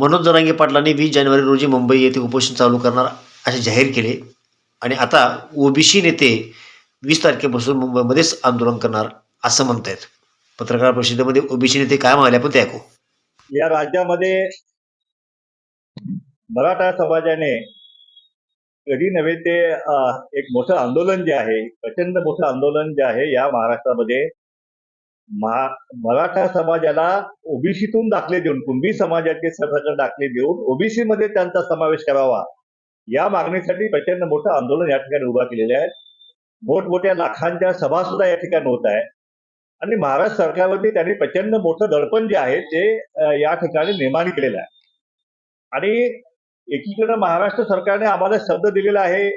मनोज जरांगे पाटलांनी वीस जानेवारी रोजी मुंबई येथे उपोषण चालू करणार असे जाहीर केले. आणि आता ओबीसी नेते वीस तारखेपासून मुंबईमध्येच आंदोलन करणार असं म्हणतायत. पत्रकार परिषदेमध्ये ओबीसी नेते काय म्हणाले आपण ते ऐकू. या राज्यामध्ये मराठा समाजाने कधी नव्हे ते एक मोठं आंदोलन जे आहे प्रचंड मोठं आंदोलन जे आहे या महाराष्ट्रामध्ये मराठा समाजाला ओबीसीतून दाखले देऊन कुणबी समाजाचे सरसकट दाखले देऊन ओबीसी मध्ये त्यांचा समावेश करावा. या मागणीसाठी प्रचंड मोठं आंदोलन या ठिकाणी उभा केलेलं आहे. मोठमोठ्या लाखांच्या सभा सुद्धा या ठिकाणी होत आहे. आणि महाराष्ट्र सरकारवरती त्यांनी प्रचंड मोठं दडपण जे आहे ते या ठिकाणी निर्माण केलेलं आहे. आणि एकीकडे महाराष्ट्र सरकारने आम्हाला शब्द दिलेला आहे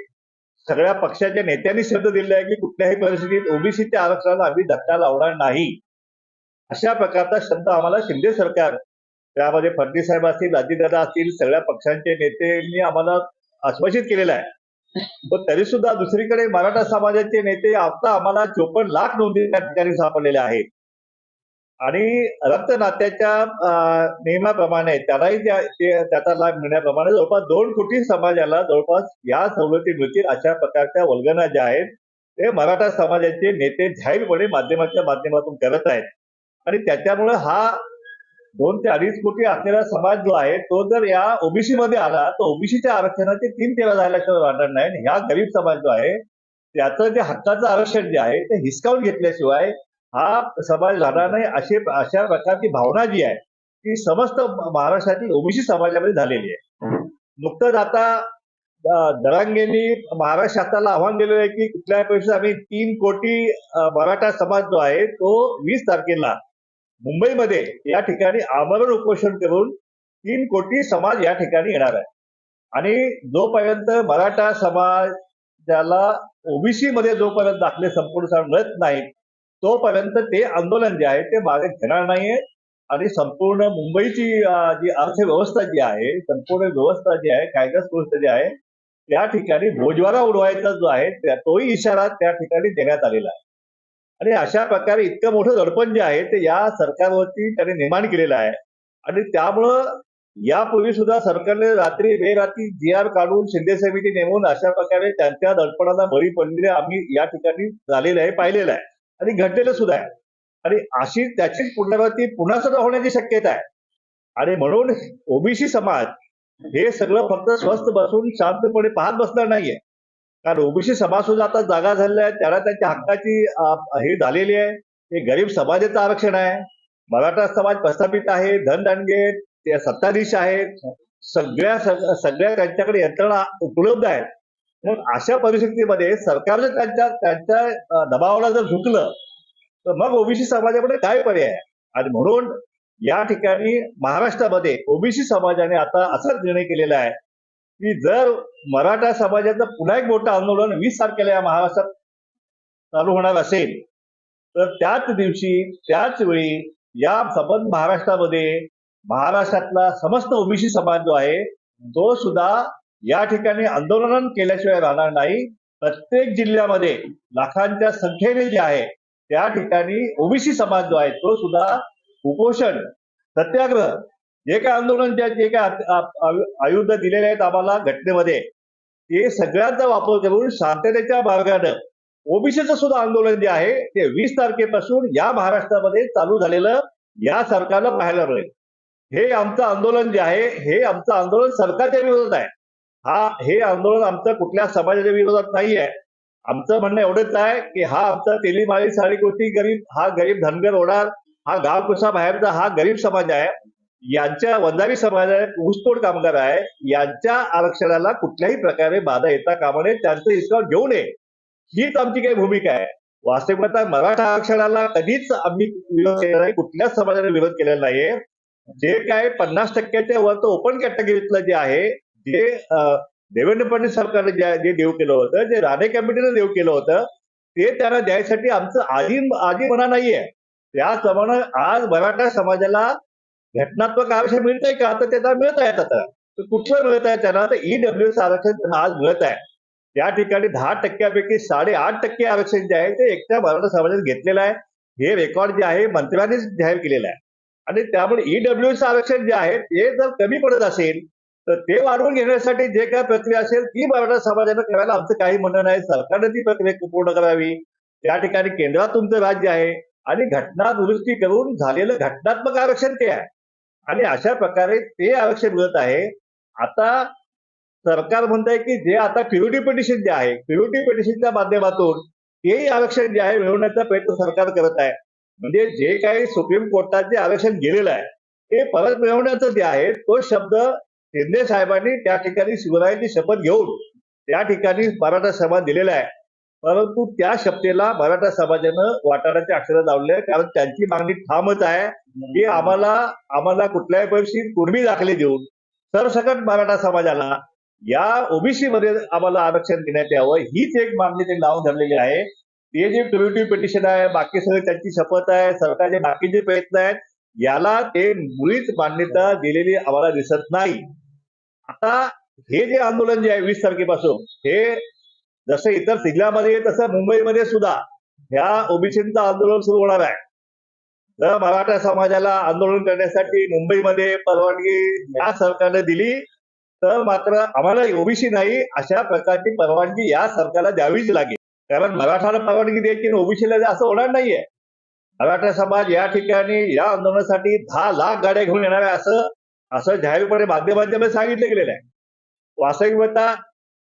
सगळ्या पक्षाच्या नेत्यांनी शब्द दिले आहे की कुठल्याही परिस्थितीत ओबीसीच्या आरक्षणाला आम्ही धक्का लावणार नाही. अशा प्रकारचा शब्द आम्हाला शिंदे सरकार त्यामध्ये फडणवीस साहेब असतील अजितदादा असतील सगळ्या पक्षांचे नेत्यांनी आम्हाला आश्वासित केलेलं आहे. पण तरी सुद्धा दुसरीकडे मराठा समाजाचे नेते आता आम्हाला चोपन्न लाख नोंदी त्या ठिकाणी सापडलेल्या आहेत. आणि रक्त नात्याच्या नियमाप्रमाणे त्यालाही त्याचा लाभ मिळण्याप्रमाणे जवळपास दोन कोटी समाजाला जवळपास या सवलती मिळतील अशा प्रकारच्या वल्गना ज्या आहेत ते मराठा समाजाचे नेते जाहीरपणे माध्यमाच्या माध्यमातून करत आहेत. आणि त्याच्यामुळे हा दोन ते अडीच कोटी असलेला समाज जो आहे तो जर या ओबीसी मध्ये आला तर ओबीसीच्या आरक्षणाचे तीन तेरा झाल्याशिवाय राहणार नाही. ह्या गरीब समाज जो आहे त्याचं जे हक्काचं आरक्षण जे आहे ते हिसकावून घेतल्याशिवाय हा समाज राहणार नाही अशी अशा प्रकारची भावना जी आहे ती समस्त महाराष्ट्रातील ओबीसी समाजामध्ये झालेली आहे. नुकतंच आता दरांगेंनी महाराष्ट्र शासनाला आव्हान दिलेलं आहे की कुठल्याही परिस्थितीत आम्ही तीन कोटी मराठा समाज जो आहे तो वीस तारखेला मुंबईमध्ये या ठिकाणी आमरण उपोषण करून तीन कोटी समाज या ठिकाणी येणार आहे. आणि जोपर्यंत मराठा समाजाला ओबीसी मध्ये जोपर्यंत दाखले संपूर्ण मिळत नाहीत तोपर्यंत ते आंदोलन जे आहे ते मागे घेणार नाहीये. आणि संपूर्ण मुंबईची जी अर्थव्यवस्था जी आहे संपूर्ण व्यवस्था जी आहे कायदा सुव्यवस्था जी आहे त्या ठिकाणी भोजवारा उडवायचा जो आहे तोही इशारा त्या ठिकाणी देण्यात आलेला आहे. आणि अशा प्रकारे इतकं मोठं दडपण जे आहे ते या सरकारवरती त्याने निर्माण केलेलं आहे. आणि त्यामुळं यापूर्वी सुद्धा सरकारने रात्री बेरात्री जी आर काढून शिंदे समिती नेमून अशा प्रकारे त्यांच्या दडपणाला बळी पडलेले आम्ही या ठिकाणी झालेलं आहे पाहिलेलं आहे. आणि घडलेलं सुद्धा आहे. आणि अशी त्याचीच पुनरावृत्ती पुन्हा सुद्धा होण्याची शक्यता आहे. आणि म्हणून ओबीसी समाज हे सगळं फक्त स्वस्थ बसून शांतपणे पाहत बसणार नाहीये. कारण ओबीसी समाज सुद्धा आता जागा झालेला आहे त्याला त्यांच्या हक्काची हे झालेली आहे. हे गरीब समाजाचं आरक्षण आहे. मराठा समाज प्रस्थापित आहे. धनदांडगे ते सत्ताधीश आहेत. सगळ्या सगळ्या त्यांच्याकडे यंत्रणा उपलब्ध आहेत. मग अशा परिस्थितीमध्ये सरकारने त्यांच्या त्यांच्या दबावाला जर झुकलं तर मग ओबीसी समाजाकडे काय पर्याय? आणि म्हणून या ठिकाणी महाराष्ट्रामध्ये ओबीसी समाजाने आता असाच निर्णय केलेला आहे की जर मराठा समाजाचं पुन्हा एक मोठं आंदोलन वीस तारखेला या महाराष्ट्रात चालू होणार असेल तर त्याच दिवशी त्याच वेळी या संबंध महाराष्ट्रामध्ये महाराष्ट्रातला समस्त ओबीसी समाज जो आहे तो सुद्धा या ठिकाणी आंदोलन केल्याशिवाय राहणार नाही. प्रत्येक जिल्ह्यामध्ये लाखांच्या संख्येने जे आहे त्या ठिकाणी ओबीसी समाज जो आहे तो सुद्धा उपोषण सत्याग्रह जे काय आंदोलन जे जे काय आयुध दिलेले आहेत आम्हाला घटनेमध्ये ते सगळ्यांचा वापर करून शांततेच्या मार्गानं ओबीसीचं सुद्धा आंदोलन जे आहे ते वीस तारखेपासून या महाराष्ट्रामध्ये चालू झालेलं या सरकारला पाहायला मिळेल. हे आमचं आंदोलन जे आहे हे आमचं आंदोलन सरकारच्या विरोधात आहे. हा हे आंदोलन आमचं कुठल्या समाजाच्या विरोधात नाही आहे आमचं म्हणणं एवढंच आहे की हा आमचा तेलीमाळी साडी कोटी गरीब हा गरीब धनगर होणार हा गाव कुसा बाहेरचा हा गरीब समाज आहे यांच्या वंजारी समाज आहे ऊसतोड कामगार आहे यांच्या आरक्षणाला कुठल्याही प्रकारे बाधा येता कामा नये त्यांचं हिसकाव घेऊ नये. हीच आमची काही भूमिका आहे. वास्तविकता मराठा आरक्षणाला कधीच आम्ही विरोध केला नाही कुठल्याच समाजाने विरोध केलेला नाहीये. जे काय पन्नास टक्क्याच्या वरचं ओपन कॅटेगरीतलं जे आहे जे देवेंद्र फडणवीस सरकारने जे देव केलं होतं जे राणे कॅबिनेटने देव केलं होतं ते त्यांना द्यायसाठी आमचं आधी आधी म्हणा नाहीये. त्याचप्रमाणे आज मराठा समाजाला घटनात्मक आरक्षण मिळतंय का? तर त्याला मिळत आहेत आता. तर कुठलं मिळत आहे त्यांना तर ईडब्ल्यू एस आरक्षण त्यांना आज मिळत आहे. त्या ठिकाणी दहा टक्क्यापैकी साडेआठ टक्के आरक्षण जे आहे ते एकट्या मराठा समाजात घेतलेलं आहे. हे रेकॉर्ड जे आहे मंत्र्यांनीच जाहीर केलेलं आहे. आणि त्यामुळे ईडब्ल्यूचं आरक्षण जे आहे ते जर कमी पडत असेल तर ते वाढवून घेण्यासाठी जे काय प्रक्रिया असेल ती मराठा समाजानं करायला आमचं काही म्हणणं नाही. सरकारने ती प्रक्रिया पूर्ण करावी. त्या ठिकाणी केंद्रात तुमचं राज्य आहे आणि घटना दुरुस्ती करून झालेलं घटनात्मक आरक्षण ते आहे. आणि अशा प्रकारे ते आरक्षण मिळत आहे. आता सरकार म्हणत आहे की जे आता प्युरिटी पिटिशन जे आहे प्युरिटी पिटिशनच्या माध्यमातून तेही आरक्षण जे आहे मिळवण्याचा प्रयत्न सरकार करत आहे. म्हणजे जे काही सुप्रीम कोर्टात जे आरक्षण गेलेलं आहे ते परत मिळवण्याचं जे आहे तो शब्द शिंदे साहेबांनी त्या ठिकाणी शिवरायांची शपथ घेऊन त्या ठिकाणी मराठा समाज दिलेला आहे. परंतु त्या शपथेला मराठा समाजानं वाटाण्याचे अक्षर लावले कारण त्यांची मागणी ठामच आहे. की आम्हाला आम्हाला कुठल्याही परिस्थितीत कुर्मी दाखले देऊन सरसकट मराठा समाजाला या ओबीसी मध्ये आम्हाला आरक्षण देण्यात यावं हीच एक मागणी त्यांनी लावून धरलेली आहे. ते जे क्रिएटिव्ह पिटिशन आहे बाकी सगळे त्यांची शपथ आहे सरकारचे बाकीचे प्रयत्न आहेत. याला ते मुळीच मान्यता दिलेली आम्हाला दिसत नाही. आता हे जे आंदोलन जे आहे वीस तारखेपासून हे जसं इतर जिल्ह्यामध्ये तसं मुंबईमध्ये सुद्धा ह्या ओबीसीचं आंदोलन सुरू होणार आहे. जर मराठा समाजाला आंदोलन करण्यासाठी मुंबईमध्ये परवानगी या सरकारने दिली तर मात्र आम्हाला ओबीसी नाही अशा प्रकारची परवानगी या सरकारला द्यावीच लागेल. कारण मराठाला परवानगी द्यायची ओबीसीला असं होणार नाहीये. मराठा समाज या ठिकाणी या आंदोलनासाठी दहा लाख गाड्या घेऊन येणार आहे असं असं जाहीरपणे माध्यमांच्या सांगितलं गेलेलं आहे. वास्तविकता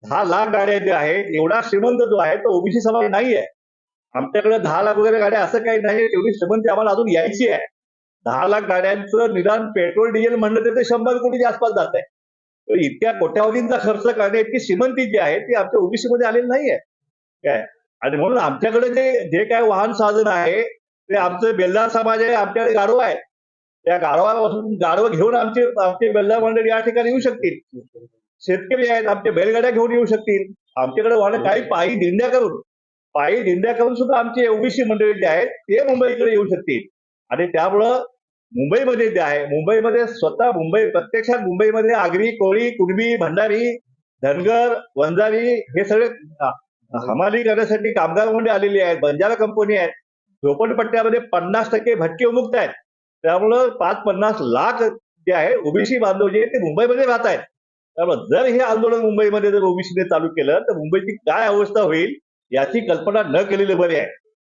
दहा लाख गाड्या जे आहेत एवढा श्रीमंत जो आहे तो ओबीसी समाज नाही आहे. आमच्याकडे दहा लाख वगैरे गाड्या असं काही नाही एवढी श्रीमंती आम्हाला अजून यायची आहे. दहा लाख गाड्यांचं निदान पेट्रोल डिझेल म्हणलं तर ते शंभर कोटीच्या आसपास जात आहे. तर इतक्या कोट्यावधींचा खर्च करणे इतकी श्रीमंती जी आहे ती आमच्या ओबीसी मध्ये आलेली नाहीये. काय? आणि म्हणून आमच्याकडे जे जे काय वाहन साधन आहे ते आमचं बेल्लार समाज आहे आमच्याकडे गाढव आहे. त्या गाढवापासून गाढवं घेऊन आमचे आमचे बेल्लार मंडळी या ठिकाणी येऊ शकतील. शेतकरी आहेत आमचे बैलगाड्या घेऊन येऊ शकतील. आमच्याकडे वाहन काही पायी दिंड्या करून पायी दिंड्या करून सुद्धा आमचे ओबीसी मंडळी जे आहेत ते मुंबईकडे येऊ शकतील. आणि त्यामुळं मुंबईमध्ये जे आहे मुंबईमध्ये स्वतः मुंबई प्रत्यक्षात मुंबईमध्ये आगरी कोळी कुणबी भंडारी धनगर वंजारी हे सगळे हमाली करण्यासाठी कामगार मंडळी आलेली आहेत बंजारा कंपनी आहेत झोपडपट्ट्यामध्ये पन्नास टक्के भटके उमुक्त आहेत. त्यामुळं पाच पन्नास लाख जे आहे ओबीसी बांधव जे ते मुंबईमध्ये राहत आहेत. त्यामुळे जर हे आंदोलन मुंबईमध्ये जर ओबीसीने चालू केलं तर मुंबईची काय अवस्था होईल याची कल्पना न केलेली बरी आहे.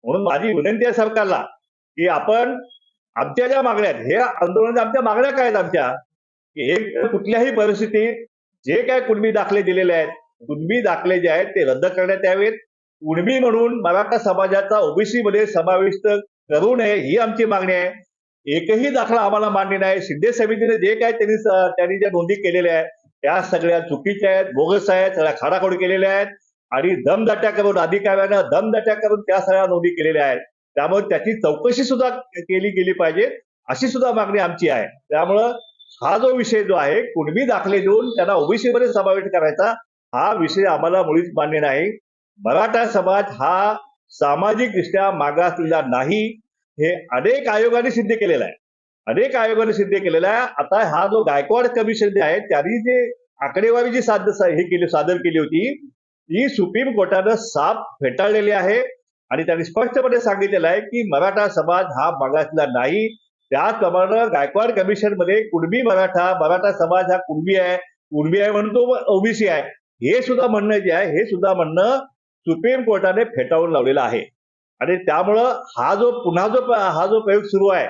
म्हणून माझी विनंती आहे सरकारला की आपण आमच्या ज्या मागण्या आहेत हे आंदोलन आमच्या मागण्या काय आहेत आमच्या? की एक कुठल्याही परिस्थितीत जे काय कुणबी दाखले दिलेले आहेत कुणबी दाखले जे आहेत ते रद्द करण्यात यावेत. उर्मी म्हणून मराठा समाजाचा ओबीसी मध्ये समाविष्ट करू नये ही आमची मागणी आहे. एकही दाखला आम्हाला मान्य नाही. शिंदे समितीने जे काय त्यांनी त्यांनी ज्या नोंदी केलेल्या आहेत त्या सगळ्या चुकीच्या आहेत. बोगस आहेत सगळ्या खाडाखोड केलेल्या आहेत. आणि दमदाट्या करून अधिकाऱ्यानं दमदाट्या करून त्या सगळ्या नोंदी केलेल्या आहेत. त्यामुळे त्याची चौकशी सुद्धा केली गेली पाहिजे अशी सुद्धा मागणी आमची आहे. त्यामुळं हा जो विषय जो आहे कुणबी दाखले देऊन त्यांना ओबीसी मध्ये समावेश करायचा हा विषय आम्हाला मुळीच मान्य नाही. मराठा समाज हा सामाजिकदृष्ट्या मागासलेला नाही हे अनेक आयोगाने सिद्ध केलेलं आहे. अनेक आयोगाने सिद्ध केलेला आहे. आता हा जो गायकवाड कमिशन जे आहे त्यांनी जे आकडेवारी जी साध हे केली सादर केली होती ती सुप्रीम कोर्टानं साफ फेटाळलेली आहे. आणि त्यांनी स्पष्टपणे सांगितलेलं आहे की मराठा समाज हा मागासला नाही. त्याचप्रमाणे गायकवाड कमिशनमध्ये कुणबी मराठा मराठा समाज हा कुणबी आहे कुणबी आहे म्हणून तो ओबीसी आहे. हे सुद्धा म्हणणं जे आहे हे सुद्धा म्हणणं सुप्रीम कोर्टाने फेटाळून लावलेला आहे. आणि त्यामुळं हा जो पुन्हा जो हा जो प्रयोग सुरू आहे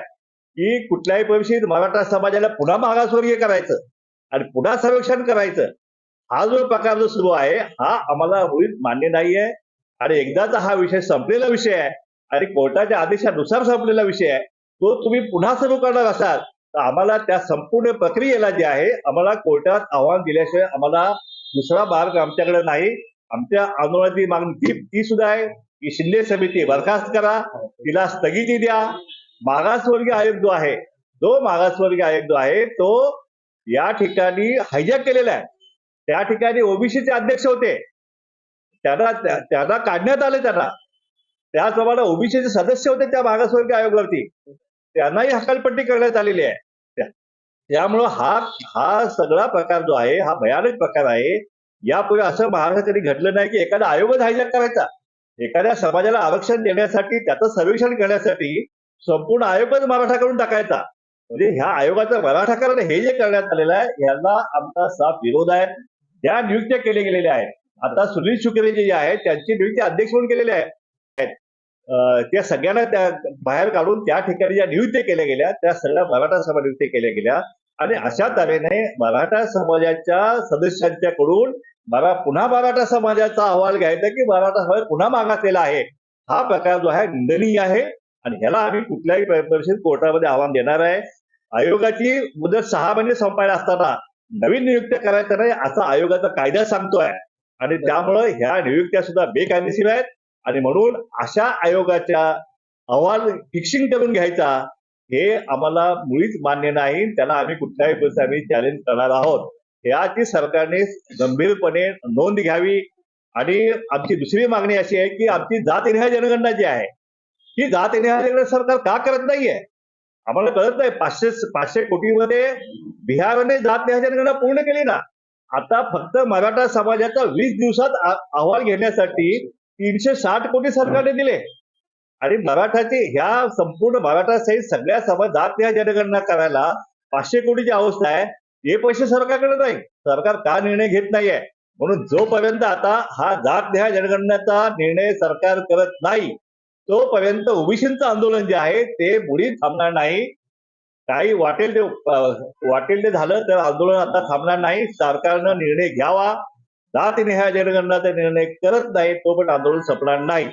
की कुठल्याही परिस्थितीत मराठा समाजाला पुन्हा मागासवर्गीय करायचं आणि पुन्हा सर्वेक्षण करायचं हा जो प्रकार जो सुरू आहे हा आम्हाला मुळीच मान्य नाहीये. आणि एकदाचा हा विषय संपलेला विषय आहे आणि कोर्टाच्या आदेशानुसार संपलेला विषय आहे तो तुम्ही पुन्हा सुरू करणार असाल तर आम्हाला त्या संपूर्ण प्रक्रियेला जे आहे आम्हाला कोर्टात आव्हान दिल्याशिवाय आम्हाला दुसरा मार्ग आमच्याकडे नाही. आमच्या आंदोलनाची मागणी ती ती सुद्धा आहे की शिंदे समिती बरखास्त करा तिला स्थगिती द्या. मागासवर्गीय आयोग जो आहे जो मागासवर्गीय आयोग जो आहे तो या ठिकाणी हायजॅक केलेला आहे. त्या ठिकाणी ओबीसीचे अध्यक्ष होते. त्यांना त्या- त्यांना काढण्यात आले त्यांना. त्याचप्रमाणे ओबीसीचे सदस्य होते त्या मागासवर्गीय आयोगावरती. त्यांनाही हकालपट्टी करण्यात आलेली आहे. त्या- त्यामुळं हा हा सगळा प्रकार जो आहे हा भयानक प्रकार आहे. यापूर्वी असं महाराष्ट्रात कधी घडलं नाही की एखादा आयोगच हायजॅक करायचा. एखाद्या समाजाला आरक्षण देण्यासाठी त्याचं सर्वेक्षण करण्यासाठी संपूर्ण आयोगच मराठा करून टाकायचा. म्हणजे ह्या आयोगाचं मराठाकरण हे जे करण्यात आलेलं आहे याला आमचा साफ विरोध आहे. त्या नियुक्त्या केल्या गेलेल्या आहेत. आता सुनील शुक्रे जे आहेत त्यांची नियुक्ती अध्यक्ष म्हणून केलेल्या आहेत त्या सगळ्यांना त्या बाहेर काढून त्या ठिकाणी ज्या नियुक्त्या केल्या गेल्या त्या सगळ्या मराठा समाज नियुक्त्या केल्या गेल्या. आणि अशा तऱ्हेने मराठा समाजाच्या सदस्यांच्याकडून मला पुन्हा मराठा समाजाचा अहवाल घ्यायचा की मराठा समाज पुन्हा मागासलेला आहे? हा प्रकार जो आहे निंदनीय आहे आणि ह्याला आम्ही कुठल्याही परिषद कोर्टामध्ये आव्हान देणार आहे. आयोगाची मुदत सहा महिने संपायला असताना नवीन नियुक्त्या करायचं नाही असा आयोगाचा कायदा सांगतोय. आणि त्यामुळं ह्या नियुक्त्या सुद्धा बेकायदेशीर आहेत. आणि म्हणून अशा आयोगाच्या अहवाल फिक्सिंग करून घ्यायचा हे आम्हाला मुळीच मान्य नाही. त्याला आम्ही कुठल्याही परिस्थितीत आम्ही चॅलेंज करणार आहोत. याची सरकारने गंभीरपणे नोंद घ्यावी आणि आमची दुसरी मागणी अशी आहे की आमची जात जातनिहाय जनगणना जी आहे ही जातनिहाय जनगणना सरकार का करत नाहीये? आम्हाला कळत नाही. पाचशे पाचशे कोटीमध्ये बिहारने जात जनगणना पूर्ण केली ना. आता फक्त मराठा समाजाचा वीस दिवसात अहवाल घेण्यासाठी तीनशे साठ कोटी सरकारने दिले. आणि मराठाची ह्या संपूर्ण मराठा सहित सगळ्या समाज जातनिहाय जनगणना करायला पाचशे कोटीची अवस्था आहे. हे पैसे सरकारकडे नाही. सरकार का निर्णय घेत नाहीये? म्हणून जोपर्यंत आता हा जात न्याय जनगणनेचा निर्णय सरकार करत नाही तोपर्यंत ओबीसींचं आंदोलन जे आहे ते मुळीच थांबणार नाही. काही वाटेल ते वाटेल ते झालं तर आंदोलन आता थांबणार नाही. सरकारनं निर्णय घ्यावा. जात जातनिहाय जनगणनाचा निर्णय करत नाही तो पण आंदोलन संपणार नाही.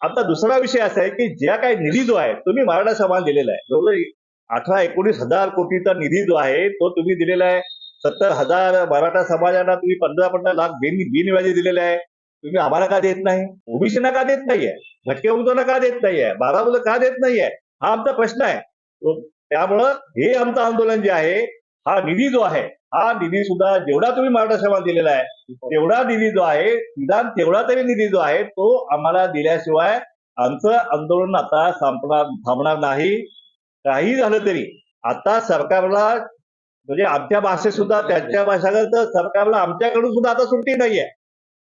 आता दुसरा विषय असा आहे की ज्या काही निधी जो आहे तुम्ही मराठा समाज दिलेला आहे. अठरा एकोणीस हजार कोटीचा निधी जो आहे तो तुम्ही दिलेला आहे. सत्तर हजार मराठा समाजाला तुम्ही पंधरा पंधरा लाख बिन बिनव्याजी दिलेले आहे. तुम्ही आम्हाला का देत नाही? ओबीसीना का देत नाहीये? भटके मुलांना का देत नाहीये? बारा मुलं का देत नाहीये? हा आमचा प्रश्न आहे. त्यामुळं हे आमचं आंदोलन जे आहे हा निधी जो आहे हा निधी सुद्धा जेवढा तुम्ही मराठा समाज दिलेला आहे तेवढा निधी जो आहे निदान तेवढा तरी निधी जो आहे तो आम्हाला दिल्याशिवाय आमचं आंदोलन आता संपणार थांबणार नाही. काही झालं तरी. आता सरकारला म्हणजे आमच्या भाषेत सुद्धा त्यांच्या भाषेत तर सरकारला आमच्याकडून सुद्धा आता सुट्टी नाहीये.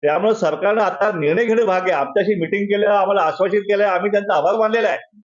त्यामुळे सरकारनं आता निर्णय घेणं भाग आहे. आमच्याशी मिटिंग केलं आम्हाला आश्वासित केलं आम्ही त्यांचा आभार मानलेला आहे.